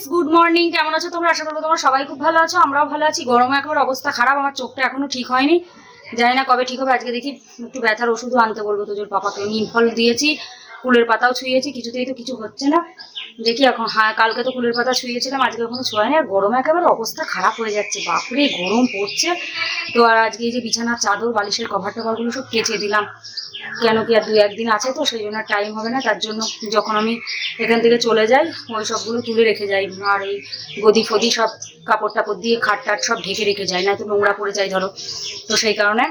Guys good morning কেমন আছো তোমরা? আশা করব তোমরা সবাই খুব ভালো আছো, আমরাও ভালো আছি। গরমে একেবারে অবস্থা খারাপ, আমার চোখটা এখনও ঠিক হয়নি। জানি না কবে ঠিক হবে, আজকে দেখি একটু ব্যথার ওষুধও আনতে বলব তোজোর পাপাকে নিম ফল দিয়েছি। কুলের পাতাও ছুঁয়েছি, কিছুতেই তো কিছু হচ্ছে না। দেখি এখন হ্যাঁ কালকে তো কুলের পাতা ছুঁয়েছিলাম, আজকে এখনও ছোঁয়ানি আর গরমে একেবারে অবস্থা খারাপ হয়ে যাচ্ছে, বাপরে, গরম পড়ছে। তো আর আজকে এই যে বিছানার চাদর, বালিশের কভার টভারগুলো সব কেচে দিলাম। কেন কি আর দু একদিন আছে তো, সেই জন্য টাইম হবে না। তার জন্য যখন আমি এখান থেকে চলে যাই, ওই সবগুলো তুলে রেখে যাই। আর এই গদি ফদি সব কাপড় টাপড় দিয়ে খাট টাট সব ঢেকে রেখে যাই না তো নোংরা পড়ে যায় ধরো। তো সেই কারণে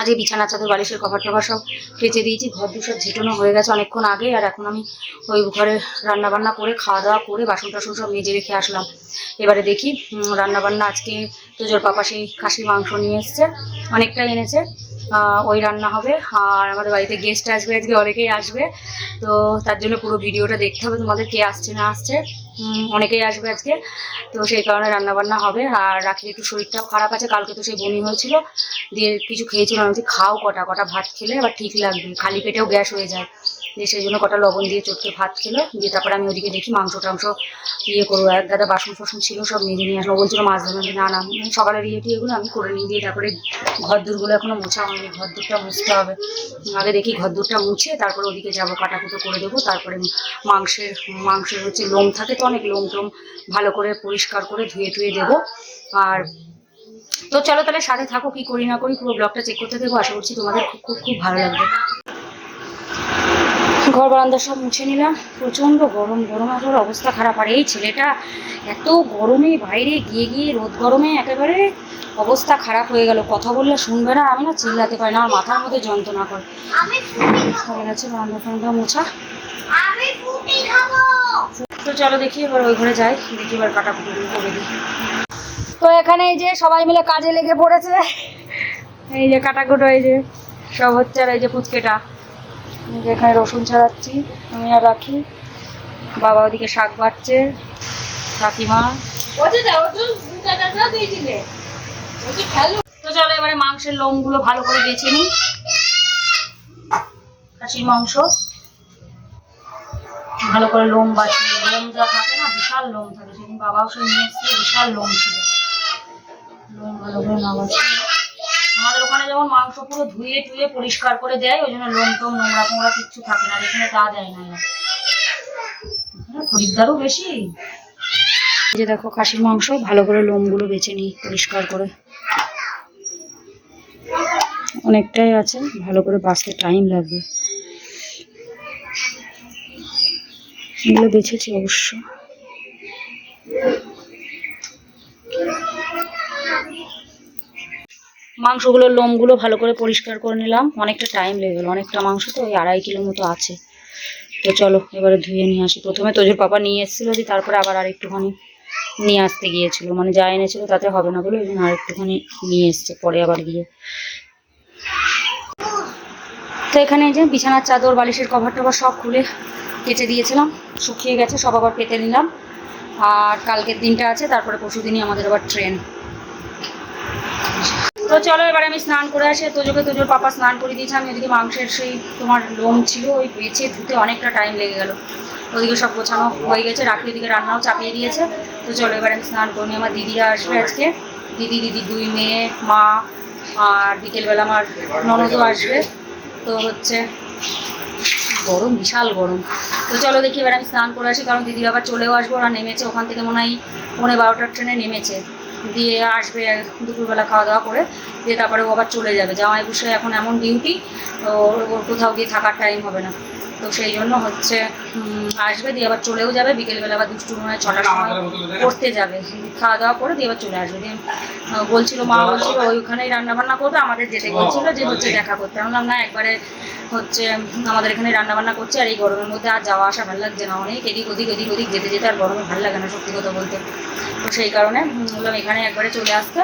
আজকে বিছানা চাদর বালিশের কভার টভার সব কেচে দিয়েছি। ঘর দু সব ঝেটানো হয়ে গেছে অনেকক্ষণ আগে, আর এখন আমি ওই ঘরে রান্নাবান্না করে, খাওয়া দাওয়া করে বাসন টাসন সব মেজে রেখে আসলাম। এবারে দেখি রান্না বান্না আজকে তোজোর পাপা সেই খাসির মাংস নিয়ে এসছে, অনেকটাই এনেছে। ওই রান্না হবে। আর আমাদের বাড়িতে গেস্ট আসবে, আজকে অনেকেই আসবে। তো তার জন্য পুরো ভিডিওটা দেখতে হবে, তোমাদের কে আসছে না আসছে। অনেকেই আসবে আজকে। তো সেই কারণে রান্নাবান্না হবে। আর রাখির একটু শরীরটাও খারাপ আছে, কালকে তো সেই বমি হয়েছিল। দিয়ে কিছু খেয়েছিলাম খাও কটা কটা ভাত খেলে, আবার ঠিক লাগবে। খালি পেটেও গ্যাস হয়ে যায়। দিয়ে সেই জন্য কটা লবণ দিয়ে চটকে ভাত খেলো। দিয়ে তারপরে আমি ওদিকে দেখি মাংস টাংস ইয়ে করব এক গাদা বাসন ফাসন ছিল, সব মেজে নিয়ে আসব বলছিল, মাছ ধরবেন না। না সকালের ইয়ে টিয়েগুলো আমি করে নিয়ে দিয়ে তারপরে ঘর দূরগুলো এখনও মোছা হয়নি। ঘর দূরটা মুছতে হবে। আগে দেখি ঘর দূরটা মুছে তারপরে ওদিকে যাব, কাটাকুটো করে দেবো। তারপরে মাংসের মাংসের হচ্ছে লোম থাকে তো অনেক লোম টোম ভালো করে পরিষ্কার করে ধুয়ে টুয়ে দেবো। আর তো চলো তাহলে সাথে থাকো, কি করি না করি পুরো ব্লগটা চেক করতে দেবো আশা করছি তোমাদের খুব খুব খুব ভালো লাগবে। ঘর বারান্দা সব মুছে নিলাম। প্রচণ্ড গরম গরম একেবারে অবস্থা খারাপ। আর এই ছেলেটা এত গরমে বাইরে গিয়ে গিয়ে রোদ গরমে একেবারে অবস্থা খারাপ হয়ে গেল। কথা বললে শুনবে না আমি না চিল্লাতে পারি না আমার মাথার মধ্যে যন্ত্রণা করে। হয়ে গেছে বারান্দা ফারান্দা মোছা। তো চলো দেখি এবার ওই ঘরে যাই। দেখি এবার কাটাকুটি করে দিই। তো এখানে এই যে সবাই মিলে কাজে লেগে পড়েছে। এই যে কাটাকুটো এই যে সব হচ্ছে আর এই যে পুচকেটা। যে এখানে রসুন ছাড়াচ্ছি, আমি আর রাখি। বাবা ওদিকে শাক বাড়ছে কাকিমা। তো চলো এবারে মাংসের লোমগুলো ভালো করে বেছে নিই। খাসির মাংস। ভালো করে লোম বাছি, লোম যা থাকে না, বিশাল লোম থাকে। সেদিন বাবাও সেই নিয়ে এসছে বিশাল লোম ছিল। লোম ভালো করে না বাছি। যেমন মাংস পুরো ধুয়ে টুয়ে পরিষ্কার করে দেয়, ওই জন্য লোম টোম, নোংরা ফোংরা কিচ্ছু থাকে না এখানে তা দেয় না খরিদ্দারও বেশি। যে দেখো খাসির মাংস, ভালো করে লোমগুলো বেছে নিই পরিষ্কার করে। অনেকটাই আছে, ভালো করে বাঁচতে টাইম লাগবে। এগুলো বেছেছি অবশ্য। মাংসগুলোর লোমগুলো ভালো করে পরিষ্কার করে নিলাম। অনেকটা টাইম লেগে গেলো। অনেকটা মাংস তো ওই আড়াই কিলো মতো আছে। তো চলো, এবারে ধুয়ে নিয়ে আসি। প্রথমে তোজোর পাপা নিয়ে এসেছিল দিয়ে তারপরে আবার আর একটুখানি নিয়ে আসতে গিয়েছিল। মানে যা এনেছিল তাতে হবে না বলে ওই জন্য আর একটুখানি নিয়ে এসছে। পরে আবার গিয়ে। তো এখানে যে বিছানার চাদর, বালিশের কভার টভার সব খুলে কেটে দিয়েছিলাম। শুকিয়ে গেছে, সব আবার পেতে নিলাম। আর কালকের দিনটা আছে, তারপরে পরশু দিনই আমাদের আবার ট্রেন তো চলো, এবারে আমি স্নান করে আসি। তোজোকে তোজোর পাপা স্নান করে দিয়েছে। আমি ওদিকে মাংসের সেই তোমার লোম ছিল, ওই বেছে ধুতে অনেকটা টাইম লেগে গেল। ওদিকে সব গোছানো হয়ে গেছে, রাখি ওদিকে রান্নাও চাপিয়ে দিয়েছে। তো চলো, এবার আমি স্নান করি আমার দিদিরা আসবে আজকে। দিদি দিদি দুই মেয়ে, মা, আর বিকেলবেলা আমার ননদও আসবে। তো হচ্ছে গরম, বিশাল গরম। তো চলো দেখি, এবার আমি স্নান করে আসি। কারণ দিদি আবার চলেও আসব, ওরা নেমেছে। ওখান থেকে মনে হয় পৌনে বারোটার ট্রেনে নেমেছে। দিয়ে আসবে দুপুরবেলা খাওয়া দাওয়া করে, দিয়ে তারপরে ও আবার চলে যাবে। জামাই বসে এখন এমন ডিউটি ওর কোথাও গিয়ে থাকার টাইম হবে না। তো সেই জন্য হচ্ছে আসবে দিয়ে আবার চলেও যাবে বিকেলবেলা আবার দুষ্টু মনে ছটার সময় পড়তে যাবে। খাওয়া দাওয়া করে দিয়ে আবার চলে আসবে। দিয়ে বলছিল মা বলছিল ওইখানেই রান্না বান্না করবে আমাদের যেতে বলছিল যে হচ্ছে দেখা করতে। আমি বললাম না একবারে হচ্ছে আমাদের এখানে রান্না বান্না করছে আর এই গরমের মধ্যে আর যাওয়া আসা ভালো লাগছে না। অনেক এদিক ওদিক এদিক ওদিক যেতে যেতে আর গরমে ভালো লাগে না সত্যি কথা বলতে। তো সেই কারণে বললাম এখানে একবারে চলে আসতে।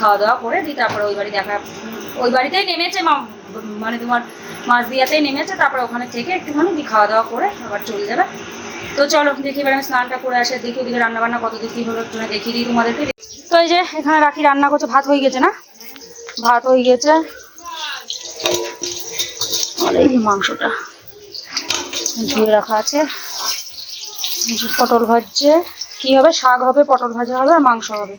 খাওয়া দাওয়া করে দিই তারপরে ওই বাড়ি দেখা ওই বাড়িতেই নেমেছে মা মানে তোমার মাছ দিয়াতেই নেমেছে, তারপরে ওখানে থেকে একটুখানি দিয়ে খাওয়া দাওয়া করে আবার চলে যাবে। তো চলো, দেখি এবার আমি স্নানটা করে আসে দেখি ওদিকে রান্না বান্না কত দিক হলো একটু দেখিয়ে দিই তোমাদেরকে। তো এই যে, এখানে রাখি রান্না করছে, ভাত হয়ে গেছে না? ভাত হয়ে গেছে। মাংসটা ধুয়ে রাখা আছে। পটল ভাজছে। কি হবে? শাক হবে, পটল ভাজা হবে, আর মাংস হবে।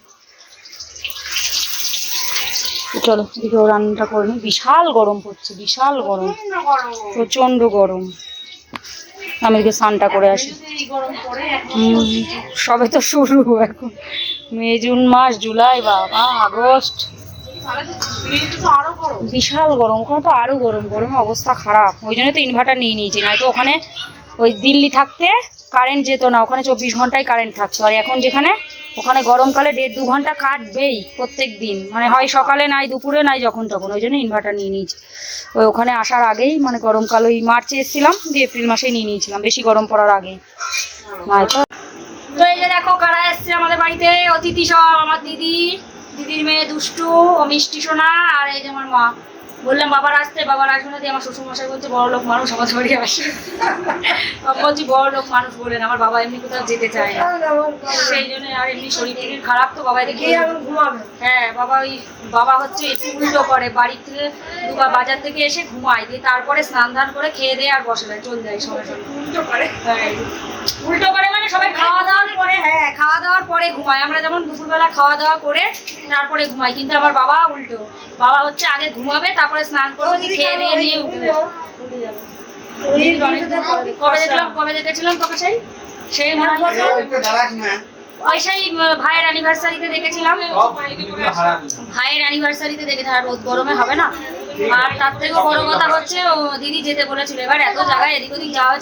চলো, এদিকে রান্নাটা করে নি বিশাল গরম পড়ছে, বিশাল গরম। প্রচণ্ড গরম। আমি এদিকে স্নানটা করে আসি। সবে তো শুরু এখন। মে, জুন মাস, জুলাই, বাবা, আগস্ট। বিশাল গরম, ওখানে তো আরও গরম। গরম অবস্থা খারাপ। ওই জন্য তো ইনভার্টার নিয়ে নিয়েছি। নয়তো ওখানে ওই দিল্লি থাকতে কারেন্ট যেত না। ওখানে চব্বিশ ঘন্টায় কারেন্ট থাকতো। আর এখন যেখানে ওখানে গরমকালে দেড় দু ঘণ্টা কাটবেই প্রত্যেক দিন মানে হয় সকালে নাই দুপুরে নাই যখন তখন। ওই জন্য ইনভার্টার নিয়ে নিয়েছি। ওই ওখানে আসার আগেই মানে গরমকাল ওই মার্চে এসেছিলাম দিয়ে এপ্রিল মাসেই নিয়ে নিয়েছিলাম। বেশি গরম পড়ার আগেই নয়তো তো এই যে দেখো কারা এসছে আমাদের বাড়িতে? অতিথি সব আমার দিদি দিদির মেয়ে দুষ্টু ও মিষ্টি সোনা আর এই যে আমার মা। বললাম বাবার আসতে বাবার আসবে না। দিয়ে আমার শ্বশুর মশাই বলছে বড় লোক মানুষ আমার বাড়ি আসে বলছি বড় লোক মানুষ বলেন আমার বাবা এমনি কোথাও যেতে চায় না। সেই জন্য আর এমনি শরীর টরীর খারাপ তো বাবা এদিকে হ্যাঁ বাবা ওই বাবা হচ্ছে একটু উল্টো করে বাড়ি থেকে দুবার বাজার থেকে এসে ঘুমায় দিয়ে তারপরে স্নান ধান করে খেয়ে দিয়ে আর বসে যায় চলে যায় সঙ্গে সঙ্গে। উল্টো করে? হ্যাঁ। উল্টো করে মানে সবাই খাওয়া দাওয়ার পরে হ্যাঁ খাওয়া দাওয়ার পরে ঘুমায়। আমরা যেমন দুপুরবেলা খাওয়া দাওয়া করে তারপরে ঘুমাই। কিন্তু আমার বাবা উল্টো। বাবা হচ্ছে আগে ঘুমাবে তারপরে স্নান করবে খেয়ে দিয়ে নিয়ে উঠে যাবে দিদির অনেকদিন পরে। কবে দেখলাম কবে দেখেছিলাম তোকে সেই? সেই ওই সেই ভাইয়ের অ্যানিভার্সারিতে দেখেছিলাম। ভাইয়ের অ্যানিভার্সারিতে আর রোদ গরমে হবে না? আর তার বড় কথা হচ্ছে দিদি যেতে বলেছিল। এবার এত জায়গায় এদিক ওদিক যাওয়া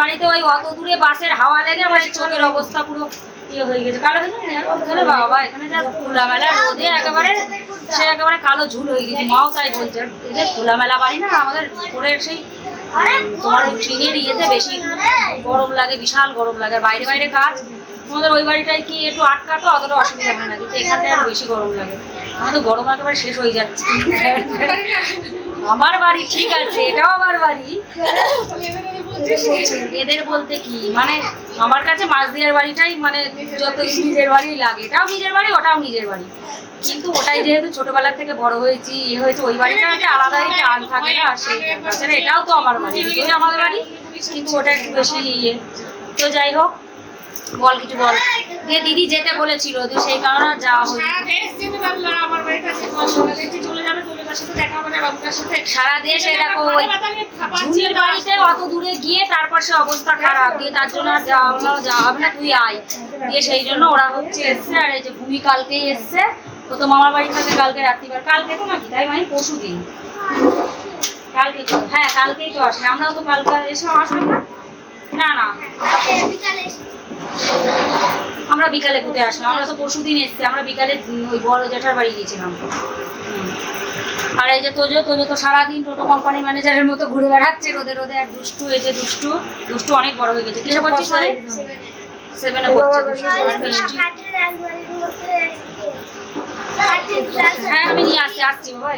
বাড়িতে ওই অত দূরে বাসের হাওয়া লেগে আমার চোখের অবস্থা পুরো ইয়ে কালো এখানে ঝুল হয়ে গেছে, মাও তাই খোলামেলা বাড়ি না, আমাদের সেই ইয়েতে বেশি গরম লাগে, বিশাল গরম লাগে। বাইরে বাইরে কাজ তোমাদের ওই বাড়িটায় কি একটু আটকাতো, অতটা অসুবিধা হয় না, কিন্তু এখানটায় আরও বেশি গরম লাগে। আমাদের গরম একেবারে শেষ হয়ে যাচ্ছে। আমার বাড়ি ঠিক আছে, এটাও আমার বাড়ি। এদের বলতে কি? মানে আমার কাছে মাঝদিয়ার বাড়িটাই মানে যত নিজের বাড়ি লাগে। এটাও নিজের বাড়ি, ওটাও নিজের বাড়ি। কিন্তু ওটাই যেহেতু ছোটবেলা থেকে বড় হয়েছি ইয়ে হয়েছে, ওই বাড়িটা একটা আলাদাই টান থাকে না আর সেই এটাও তো আমার বাড়ি আমাদের বাড়ি, কিন্তু ওটা একটু বেশি ইয়ে। তো যাই হোক বল কিছু বল। দিয়ে দিদি যেতে বলেছিল তো সেই কারণে আর যাওয়া হয়নি। সারা দেশ যেতে পারল আমার বাড়ির কাছে কলকাতা দেখতে চলে যাবে কলকাতার সাথে দেখা হবে না বাবুটার সারা দেশে দেখো ওই ঝুনির বাড়িতে অত দূরে গিয়ে তারপর সে অবস্থা খারাপ দিয়ে তার জন্য আর যাওয়া হলো যাওয়া হবে না তুই আয়। দিয়ে সেই জন্য ওরা হচ্ছে এসছে আর এই যে ভূমি কালকেই এসছে ও তো মামার বাড়ি থেকে কালকে রাত্রিবার কালকে তো নাকি তাই মানে পরশু দিন। কালকে তো হ্যাঁ কালকেই তো আসে আমরাও তো কালকে এসে আসবে না। না না আমরা বিকালে ঘুরে আসলাম। আমরা তো পরশু দিন এসছি। আমরা বিকালে ওই বড় জেঠার বাড়ি গিয়েছিলাম। আর এই যে তোজো তোজো তো সারাদিন টোটো কোম্পানি ম্যানেজারের মতো ঘুরে বেড়াচ্ছে। রোদে রোদে আর দুষ্টু এই যে দুষ্টু দুষ্টু অনেক বড় হয়ে গেছে। কিসে পড়ছিস সেভেনে পড়ছে। দুষ্টু হ্যাঁ আমি নিয়ে আসছি আসছি। বাবা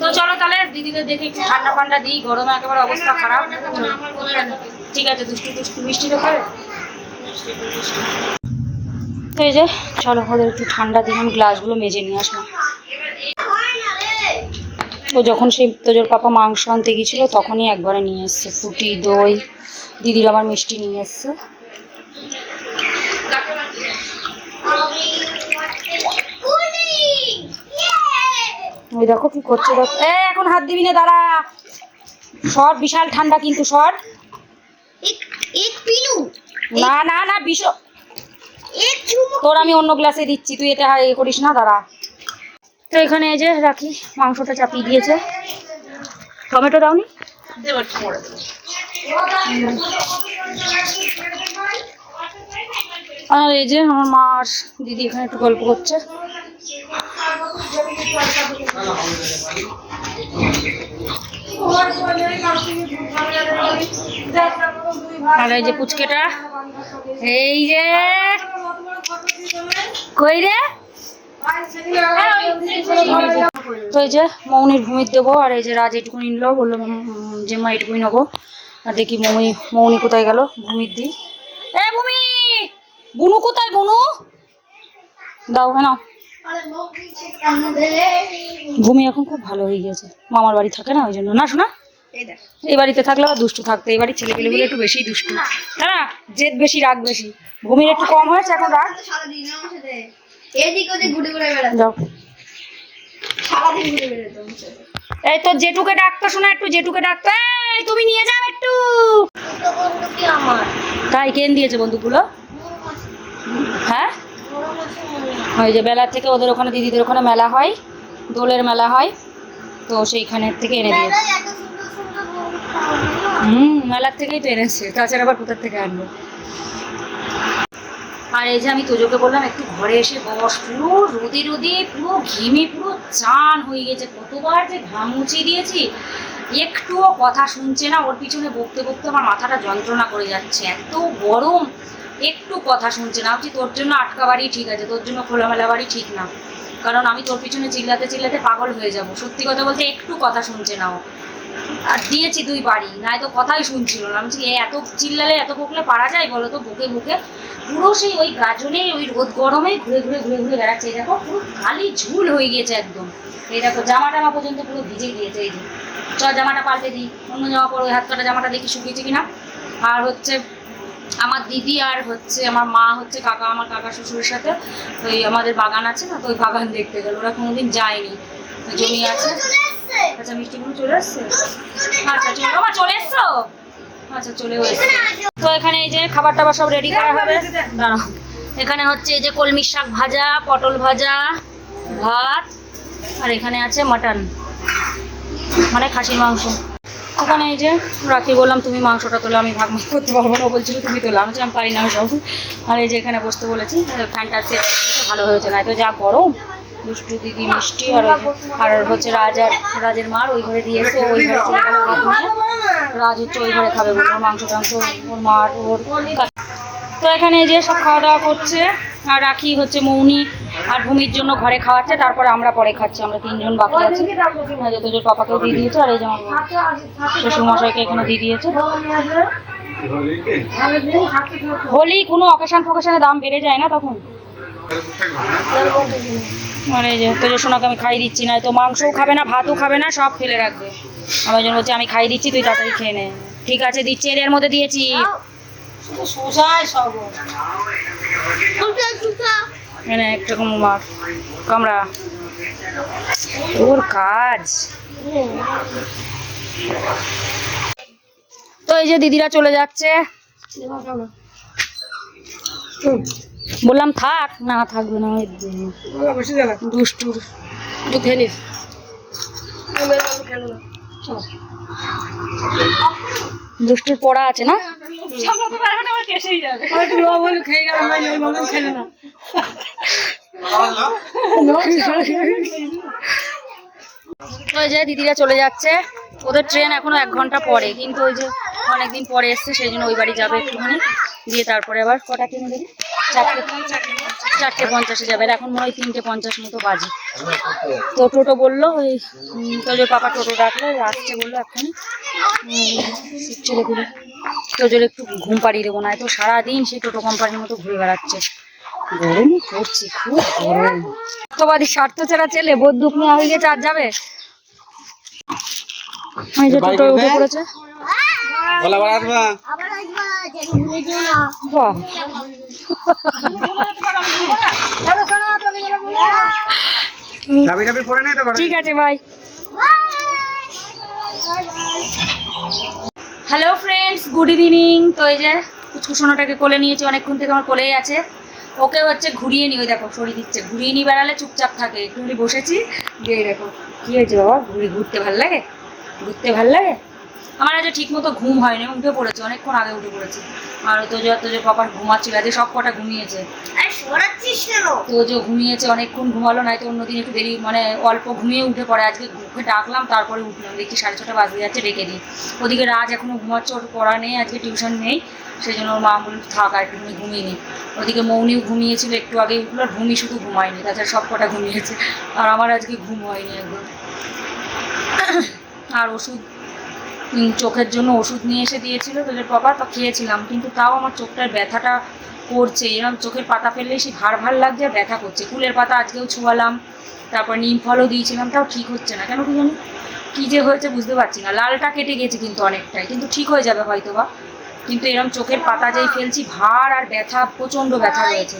তো। চলো তাহলে দিদিদের দেখে একটু ঠান্ডা ফান্ডা দিই। গরমে একেবারে অবস্থা খারাপ। ঠিক আছে দুষ্টু দুষ্টু মিষ্টি তো খাবে? এই যে, চলো ওদের একটু ঠান্ডা দিলাম গ্লাসগুলো মেজে নিয়ে আসলাম। ও যখন সেই তোজোর পাপা মাংস আনতে গিয়েছিল, তখনই একবারে নিয়ে এসছে ফুটি, দই। দিদির আবার মিষ্টি নিয়ে এসছে। ওই দেখো কি করছে, দেখো। এখন হাত দিবি না, দাঁড়া। শট বিশাল ঠান্ডা কিন্তু সর। না না না বিষ তোর আমি অন্য গ্লাসে দিচ্ছি তুই এটা এ করিস না দাঁড়া। তো এখানে এই যে রাখি মাংসটা চাপিয়ে দিয়েছে। টমেটো দাওনি? আর এই যে আমার মা আর দিদি এখানে একটু গল্প করছে। আর এই যে পুচকেটা। এই যে। কই রে? তো এই যে মৌনির ভূমির দেবো, আর এই যে রাজ এটুকুনি নিল, বলল যে মা এটুকুনি নেব। আর দেখি মৌনি মৌনি কোথায় গেল? ভূমির দি। এ ভূমি! বুনু কোথায়, বুনু? দাও নাও। ভূমি এখন খুব ভালো হয়ে গেছে মামার বাড়ি থাকে না, ওই জন্য। না, শোনা। এই বাড়িতে থাকলে দুষ্টু থাকতো এই বাড়ির ছেলেপেলেগুলো একটু বেশি দুষ্টু। তাই না? জেদ বেশি রাগ বেশি। ভূমির একটু কম হয়েছে এখন রাগ। এই তো জেঠুকে ডাকতো শোনা একটু জেঠুকে ডাকতো। এই তুমি নিয়ে যাও একটু। তাই কেন দিয়েছে বন্ধুগুলো? হ্যাঁ? ওই যে বেলার থেকে ওদের ওখানে দিদিদের ওখানে মেলা হয় দোলের মেলা হয় তো সেইখানের থেকে এনে দিয়েছে এত সুন্দর সুন্দর বন্ধু পাওয়া হুম, মেলার থেকেই তো এনেছে তাছাড়া আবার কোথার থেকে আনব? আর এই যে আমি তোজোকে বললাম, একটু ঘরে এসে বস। পুরো রোদে রোদে, পুরো ঘেমে, পুরো চান হয়ে গেছে। কতবার যে ঘাম মুছিয়ে দিয়েছি, একটুও কথা শুনছে না। ওর পিছনে বকতে বকতে আমার মাথাটা যন্ত্রণা করে যাচ্ছে। এত গরম, একটু কথা শুনছে না। ভাবছি তোর জন্য আটকা বাড়ি ঠিক আছে, তোর জন্য খোলামেলা বাড়ি ঠিক না। কারণ আমি তোর পিছনে চিল্লাতে চিল্লাতে পাগল হয়ে যাব। সত্যি কথা বলতে একটু কথা শুনছে না ও। আর দিয়েছি দুই বাড়ি। নাই তো কথাই শুনছিল না। আমি এত চিল্লালে এত বকলে পারা যায় বলো তো? বুকে বুকে। পুরো সেই ওই গাজনে ওই রোদ গরমে ঘুরে ঘুরে ঘুরে ঘুরে বেড়াচ্ছে। দেখো, পুরো খালি ঝুল হয়ে গিয়েছে একদম। এই দেখো জামা টামা পর্যন্ত পুরো ভিজে গিয়েছে এই যে। চ জামাটা পাল্টে দিই। অন্য জামা পরে, ওই হাত কাটা জামাটা দেখি শুকিয়েছে কিনা। আর হচ্ছে আমার দিদি আর হচ্ছে আমার মা হচ্ছে কাকা, আমার কাকা শ্বশুরের সাথে। ওই আমাদের বাগান আছে না, তো ওই বাগান দেখতে গেল। ওরা কোনোদিন যায়নি। জমি আছে। আচ্ছা মিষ্টিগুলো চলে আসছে? আচ্ছা চলো আমার চলে এসছো? আচ্ছা চলেও এসছে তো এখানে এই যে খাবার টাবার সব রেডি করা হবে। দাঁড়াও। এখানে হচ্ছে এই যে কলমির শাক ভাজা, পটল ভাজা, ভাত, আর এখানে আছে মাটন। মানে খাসির মাংস। ওখানে এই যে রাখি বললাম, তুমি মাংসটা তোলো, আমি ভাগ করতে পারব না। বলছিল, তুমি তোলো। আমি বলছিলাম পারি না আমি সব। আর এই যে এখানে বসতে বলেছি, ফ্যানটা ভালো হয়েছে না। তো যা গরম দুষ্টু দিদি মিষ্টি আর আর হচ্ছে রাজ আর রাজের মার ওই ঘরে দিয়েছে ওই ঘরে রাজ হচ্ছে ওই ঘরে খাবে বলল মাংস টাংস, ওর মার, ওর তো এখানে যে সব খাওয়া দাওয়া করছে, আর রাখি হচ্ছে মৌনি আর ভূমির জন্য ঘরে খাওয়াচ্ছে, তারপরে আমরা পরে খাচ্ছি, আমরা তিনজন বাকি আছি। যে পাপাকেও দিয়ে দিয়েছে, আর এই যেমন শ্বশুরমশাইকে এখানে দিয়ে দিয়েছে। হোলি কোনো অকেশন ফকেশনে দাম বেড়ে যায় না তখন? মানে যে তোদের সোনাকে আমি খাই দিচ্ছি না, তো মাংসও খাবে না, ভাতও খাবে না, সব ফেলে রাখবে। আমার জন্য বলছে আমি খাই দিচ্ছি, তুই তাড়াতাড়ি খেয়ে নে। ঠিক আছে, দিচ্ছি এর মধ্যে দিয়েছি। দুটো একরকম মার। কামড়া। কাজ। তো এই যে দিদিরা চলে যাচ্ছে। বললাম থাক না থাকবে না। দুষ্টুর তুই খেয়ে নিস দুষ্টুর পড়া আছে না? ওই যে দিদিরা চলে যাচ্ছে। ওদের ট্রেন এখনও এক ঘণ্টা পরে কিন্তু ওই যে অনেকদিন পরে এসছে সেই জন্য ওই বাড়ি যাবে একটুখানি। দিয়ে তারপরে আবার কটা কিনে দেবে চারটে পঞ্চাশে যাবে। আর এখন মনে হয় তিনটে পঞ্চাশ মতো বাজে। তো টোটো বলল ওই তোজোর পাপা টোটো ডাকলো আসছে বলল এখনই ছেলে গুলো। তোজোর একটু ঘুম পাড়িয়ে দেবো না তো সারাদিন সেই টোটো কোম্পানির মতো ঘুরে বেড়াচ্ছে। গরমই পড়ছে খুব গরম। সত্যবাদী স্বার্থ ছাড়া ছেলে বোধ দুঃখ নেওয়া হয়ে গেছে আর যাবে এই যে টোটো উঠে পড়েছে। বলা আবার আসবা? ঠিক আছে ভাই। হ্যালো ফ্রেন্ডস গুড ইভিনিং তো এই যে কুচকুসোনাটাকে কোলে নিয়েছি অনেকক্ষণ থেকে আমার কোলেই আছে। ওকে হচ্ছে ঘুরিয়ে নিয়ে ওই দেখো সরিয়ে দিচ্ছে। ঘুরিয়ে নি বেড়ালে চুপচাপ থাকে। একটু বসেছি দিয়ে দেখো কি হয়েছে বাবা? ঘুরি ঘুরতে ভালো লাগে? ঘুরতে ভালো লাগে? আমার আজ ঠিক মতো ঘুম হয়নি উঠে পড়েছে অনেকক্ষণ আগে উঠে পড়েছে। আর তো যে তো যে পাপার ঘুমাচ্ছিল আজকে সব কটা ঘুমিয়েছে। তো যে ঘুমিয়েছে অনেকক্ষণ ঘুমালো নাই তো অন্যদিন একটু দেরি মানে অল্প ঘুমিয়ে উঠে পড়ে। আজকে ওকে ডাকলাম তারপরে উঠলাম। দেখছি সাড়ে ছটা বাজে যাচ্ছে ডেকে দিই। ওদিকে রাজ এখনও ঘুমাচ্ছে ওর পড়া নেই আজকে টিউশন নেই। সেই জন্য ওর মা বলল থাক আর একটু ঘুমিয়ে নি। ওদিকে মৌনিও ঘুমিয়েছিল একটু আগে উঠল আর ভূমি শুধু ঘুমায়নি তাছাড়া সব কটা ঘুমিয়েছে। আর আমার আজকে ঘুম হয়নি একদম। আর ওষুধ চোখের জন্য ওষুধ নিয়ে এসে দিয়েছিল, তোদের বাবা তো খেয়েছিলাম, কিন্তু তাও আমার চোখটার ব্যথাটা করছে। এরকম চোখের পাতা ফেললেই সে ভার ভার লাগছে আর ব্যথা করছে। কুলের পাতা আজকেও ছোঁয়ালাম, তারপর নিম ফলও দিয়েছিলাম, তাও ঠিক হচ্ছে না। কেন কি জানি? কী যে হয়েছে বুঝতে পারছি না। লালটা কেটে গেছে কিন্তু অনেকটাই, কিন্তু ঠিক হয়ে যাবে হয়তো বা কিন্তু এরকম চোখের পাতা যেই ফেলছি, ভার আর ব্যথা, প্রচণ্ড ব্যথা রয়েছে।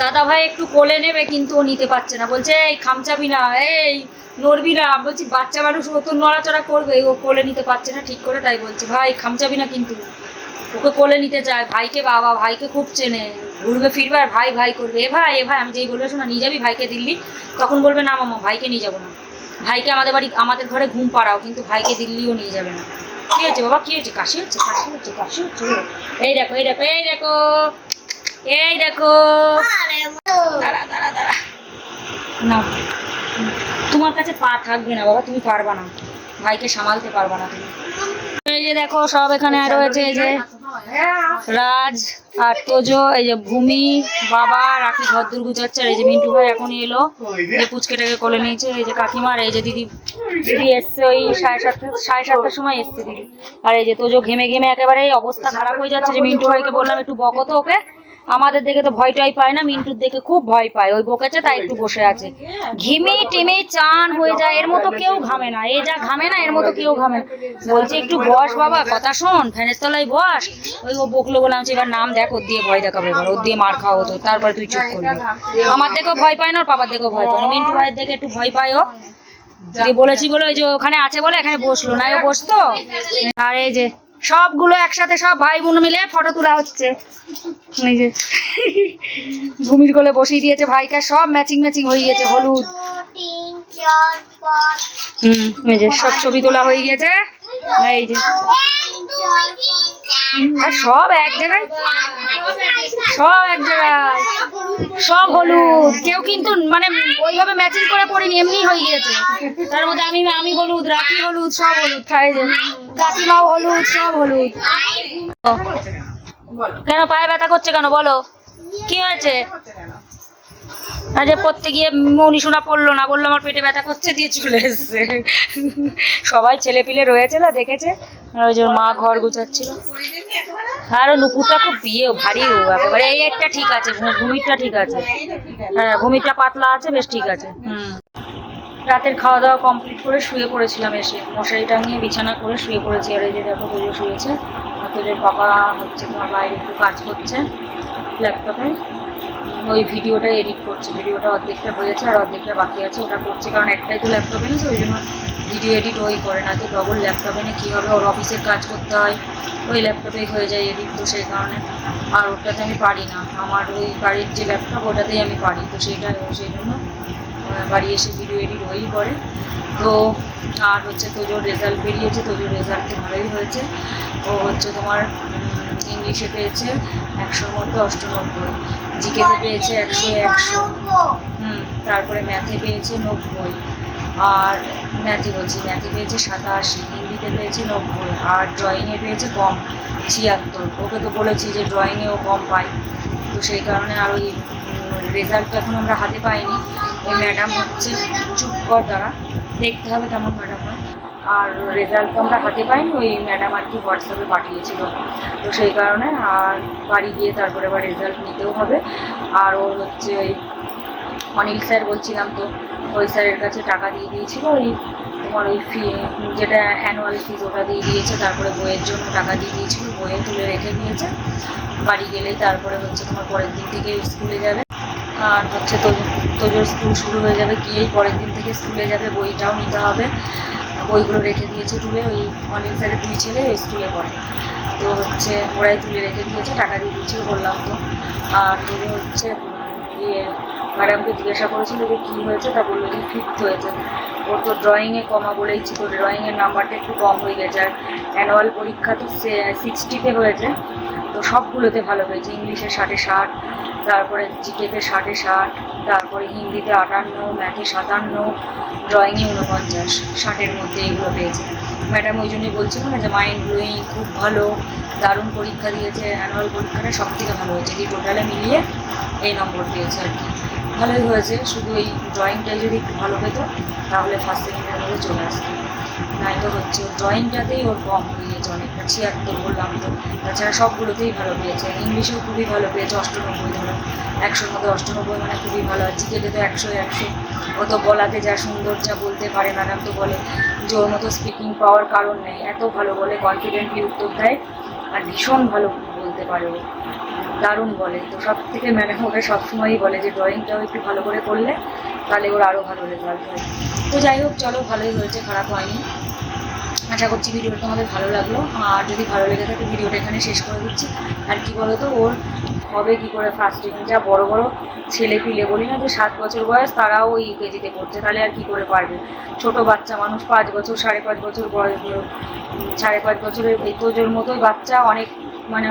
দাদা ভাই একটু কোলে নেবে, কিন্তু ও নিতে পারছে না। বলছে, এই, খামচাবি না, এই নড়বি না বলছি বাচ্চা মানুষ ও তো নড়াচড়া করবে ও কোলে নিতে পারছে না ঠিক করে তাই বলছে ভাই খামচাবি না কিন্তু। ওকে কোলে নিতে চায় ভাইকে বাবা ভাইকে খুব চেনে ঘুরবে ফিরবে আর ভাই ভাই করবে। এ ভাই এ ভাই আমি যেই বলবে শোনা নিয়ে যাবি ভাইকে দিল্লি? তখন বলবে না মামা ভাইকে নিয়ে যাব না। ভাইকে আমাদের বাড়ি আমাদের ঘরে ঘুম পাড়াও কিন্তু ভাইকে দিল্লিও নিয়ে যাবে না। কি হয়েছে বাবা? কি হয়েছে? কাশি হচ্ছে কাশি হচ্ছে কাশি হচ্ছে? এই দেখো এই দেখো এই দেখো এই দেখো। দাঁড়া দাঁড়া দাঁড়া। না তোমার কাছে পা থাকবে না বাবা, তুমি পারবা না। ভাইকে সামালতে পারবা না তুমি। এই যে দেখো, সব এখানে রয়েছে এই যে রাজ আর তোজো এই যে ভূমি, বাবা, রাখি ঘর দূর গুজাচ্ছে আর এই যে মিন্টু ভাই এখন এলো এই যে পুচকেটাকে কোলে নিয়েছে, এই যে কাকিমার এই যে দিদি। দিদি এসছে ওই সাড়ে সাতটা, সাড়ে সাতটার সময় এসছে দিদি। আর এই যে তোজো ঘেমে ঘেমে একেবারে অবস্থা খারাপ হয়ে যাচ্ছে যে মিন্টু ভাইকে বললাম, একটু বকো তো ওকে। আমাদের দেখে তো ভয় টয় পায় না, মিন্টুর দেখে খুব ভয় পায়, ওই বকেছে তাই একটু বসে আছে। ঘিমে টেমে চান হয়ে যায়, এর মতো কেউ ঘামে না, এ যা ঘামে না, এর মতো কেউ ঘামে না। বলছে, একটু বস বাবা, কথা শোন, ফ্যানের তলায় বস। ওই ও বকলো, বললাম যে এবার নাম দেখ, ওর দিয়ে ভয় দেখাবো এবার, ওর দিয়ে মার খাওয়া হতো, তারপরে তুই চুপ করবি। আমার দেখেও ভয় পায় না, ওর বাবার দেখেও ভয় পায় না। মিন্টু ভাইয়ের দেখে একটু ভয় পায় ও। বলেছি, বলে ওই যে ওখানে আছে বলে এখানে বসল, না ও বসতো? আর এই যে সবগুলো একসাথে সব ভাই বোন মিলে ফটো তোলা হচ্ছে। এই যে ভূমির কোলে বসিয়ে দিয়েছে ভাইকে সব ম্যাচিং ম্যাচিং হয়ে গেছে হলুদ। হম হুম এই যে সব ছবি তোলা হয়ে গেছে এই যে আর সব এক জায়গায়? সব এক জায়গায়। সব হলুদ। কেউ কিন্তু মানে ওইভাবে ম্যাচিং করে পড়িনি এমনি হয়ে গিয়েছে। তার মধ্যে আমি আমি হলুদ, রাখি হলুদ, সব হলুদ। খাই যে। কাকিমাও হলুদ, সব হলুদ। কেন পায়ে ব্যথা করছে কেন? বলো। কি হয়েছে? আজ পড়তে গিয়ে মনি শোনা পড়ল না, বলল আমার পেটে ব্যথা করছে, দিয়ে চলে এসছে। সবাই ছেলে পিলে রয়েছে না, দেখেছে? ওই যে মা ঘর গুছাচ্ছিল। আর নুপুরটা খুব বিয়ে ভারী একেবারে এই একটা ঠিক আছে, ভূ- ভূমিরটা ঠিক আছে। হ্যাঁ ভূমিরটা পাতলা আছে, বেশ ঠিক আছে। হুম। রাতের খাওয়া দাওয়া কমপ্লিট করে শুয়ে পড়েছিলাম এসে। মশারি টাঙিয়ে বিছানা করে শুয়ে পড়েছি। আর এই যে দেখো তোজো শুয়েছে। তোজোর বাবা হচ্ছে তোমার বাইরে একটু কাজ করছে ল্যাপটপে ওই ভিডিওটা এডিট করছে। ভিডিওটা অর্ধেকটা হয়েছে আর অর্ধেকটা বাকি আছে। ওটা করছে কারণ একটাই তো ল্যাপটপ এনেছে ওই জন্য ভিডিও এডিট ওই করে না। তো ডবল ল্যাপটপ এনে কী হবে, ওর অফিসের কাজ করতে হয়, ওই ল্যাপটপেই হয়ে যায় এডিট তো সেই কারণে। আর ওটাতে আমি পারি না। আমার ওই বাড়ির যে ল্যাপটপ ওটাতেই আমি পারি। তো সেইটা সেই জন্য বাড়ি এসে ভিডিও এডিট ওই করে। তো আর হচ্ছে তোজোর রেজাল্ট বেরিয়েছে, তোজোর রেজাল্ট ভালোই হয়েছে। ও হচ্ছে তোমার ইংলিশে পেয়েছে একশোর মধ্যে অষ্টনব্বই। জিকেতে পেয়েছে একশো একশো। হুম, তারপরে ম্যাথে পেয়েছে নব্বই। আর ম্যাথে বলছি, ম্যাথে পেয়েছে সাতাশি, হিন্দিতে পেয়েছে নব্বই, আর ড্রয়িংয়ে পেয়েছে কম, ছিয়াত্তর। ওকে তো বলেছি যে ড্রয়িংয়ে ও কম পাই। তো সেই কারণে আর ওই রেজাল্ট এখন আমরা হাতে পাইনি। ওই ম্যাডাম হচ্ছে চুপ কর দ্বারা দেখতে হবে কেমন ম্যাডাম আর রেজাল্ট তো আমরা হাতে পাইনি ওই ম্যাডাম আর কি হোয়াটসঅ্যাপে পাঠিয়েছিল। তো সেই কারণে আর বাড়ি গিয়ে তারপরে আবার রেজাল্ট নিতেও হবে। আর ওর হচ্ছে ওই অনিল স্যার বলছিলাম তো, ওই স্যারের কাছে টাকা দিয়ে দিয়েছিল, ওই তোমার ওই ফি যেটা অ্যানুয়াল ফিজ ওটা দিয়ে দিয়েছে, তারপরে বইয়ের জন্য টাকা দিয়ে দিয়েছিল, বইয়ে তুলে রেখে দিয়েছে। বাড়ি গেলেই তারপরে হচ্ছে তোমার পরের দিন থেকে স্কুলে যাবে। আর হচ্ছে তোজো- তোজোর স্কুল শুরু হয়ে যাবে, গিয়েই পরের দিন থেকে স্কুলে যাবে, বইটাও নিতে হবে। বইগুলো রেখে দিয়েছে তুলে ওই অনিল স্যারের দুই ছেলে স্কুলে পড়ে। তো হচ্ছে ওরাই তুলে রেখে দিয়েছে, টাকা দিয়ে দিয়েছিল বললাম তো। আর তোজো হচ্ছে ইয়ে ম্যাডামকে জিজ্ঞাসা করেছিল যে কী হয়েছে, তা বলল যে ফিফথ হয়েছে। ওর তো ড্রয়িংয়ে কমা বলেই ছিল ড্রয়িংয়ের নাম্বারটা একটু কম হয়ে গেছে। আর অ্যানুয়াল পরীক্ষা তো সে সিক্সটিতে হয়েছে। তো সবগুলোতে ভালো হয়েছে। ইংলিশে ষাটে ষাট, তারপরে জিকেতে ষাটে ষাট, তারপরে হিন্দিতে আটান্ন, ম্যাথে সাতান্ন, ড্রয়িংয়ে উনপঞ্চাশ, ষাটের মধ্যে এগুলো পেয়েছে। ম্যাডাম ওই জন্যই বলছিল না যে মাইন্ড ব্লোয়িং খুব ভালো, দারুণ পরীক্ষা দিয়েছে অ্যানুয়াল পরীক্ষাটা সব থেকে ভালো হয়েছে। এই টোটালে মিলিয়ে এই নম্বর পেয়েছে আর কি। ভালোই হয়েছে, শুধু এই ড্রয়িংটাই যদি একটু ভালো পেতো, তাহলে ফার্স্ট সেকেন্ডের মধ্যে চলে আসতো। নাই তো হচ্ছে ড্রয়িংটাতেই ওর কম গেছে অনেকটা ছিয়াত্তর বললাম তো। তাছাড়া সবগুলোতেই ভালো পেয়েছে। ইংলিশেও খুবই ভালো পেয়েছে, অষ্টনব্বই ধরো। একশোর মধ্যে অষ্টনব্বই মানে খুবই ভালো। আর জিকেতে তো একশো একশো। ও তো বলাতে যা সুন্দর যা বলতে পারে ম্যাডাম তো বলে যে ওর মতো স্পিকিং পাওয়ার কারণ নেই। এত ভালো বলে কনফিডেন্টলি উত্তর দেয়। আর ভীষণ ভালো বলতে পারে ও। দারুণ বলে। তো সব থেকে ম্যাডাম ওকে সবসময়ই বলে যে ড্রয়িংটাও একটু ভালো করে করলে তাহলে ওর আরও ভালো রেজাল্ট হয়। তো যাই হোক, চলো ভালোই হয়েছে, খারাপ হয়নি। আশা করছি ভিডিওটা তোমাদের ভালো লাগল। আর যদি ভালো লেগে থাকে, ভিডিওটা এখানে শেষ করে দিচ্ছি। আর কি বলো তো ওর হবে কি করে ফার্স্টিং যা বড় বড় ছেলে পিলে বলি না যে সাত বছর বয়স, তারাও ওই ইউকেজিতে পড়ছে, তাহলে আর কি করে পারবে? ছোট বাচ্চা মানুষ পাঁচ বছর, সাড়ে পাঁচ বছর বয়স, সাড়ে পাঁচ বছরের তোজোর মতোই বাচ্চা, অনেক মানে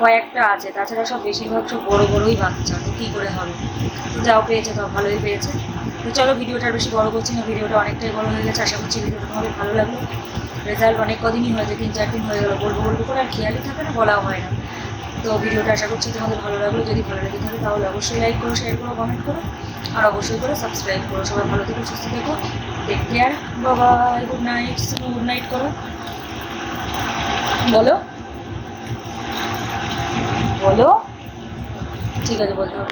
কয়েকটা আছে, তাছাড়া সব বেশিরভাগ সব বড় বড়ই বাচ্চা, তো কী করে হবে? তো যাও পেয়েছে তো, ভালোই পেয়েছে। তো চলো ভিডিওটা বেশি বড় করছি না, ভিডিওটা অনেকটাই বড় হয়ে গেছে, আশা করছি ভিডিওটা তোমাদের ভালো লাগল। রেজাল্ট অনেক কদিনই হয়েছে, তিন চার দিন হয়ে গেলো, বলব বলব করে আর খেয়ালই থাকে না, বলাও হয় না। তো ভিডিওটা আশা করছি তোমাদের ভালো লাগল, যদি ভালো লেগে থাকে তাহলে অবশ্যই লাইক করো শেয়ার করো কমেন্ট করো, আর অবশ্যই করে সাবস্ক্রাইব করো। সবাই ভালো থেকো, সুস্থ থেকো take care Babai good night good night করো। বলো। বলো। ঠিক আছে বলতে চলো।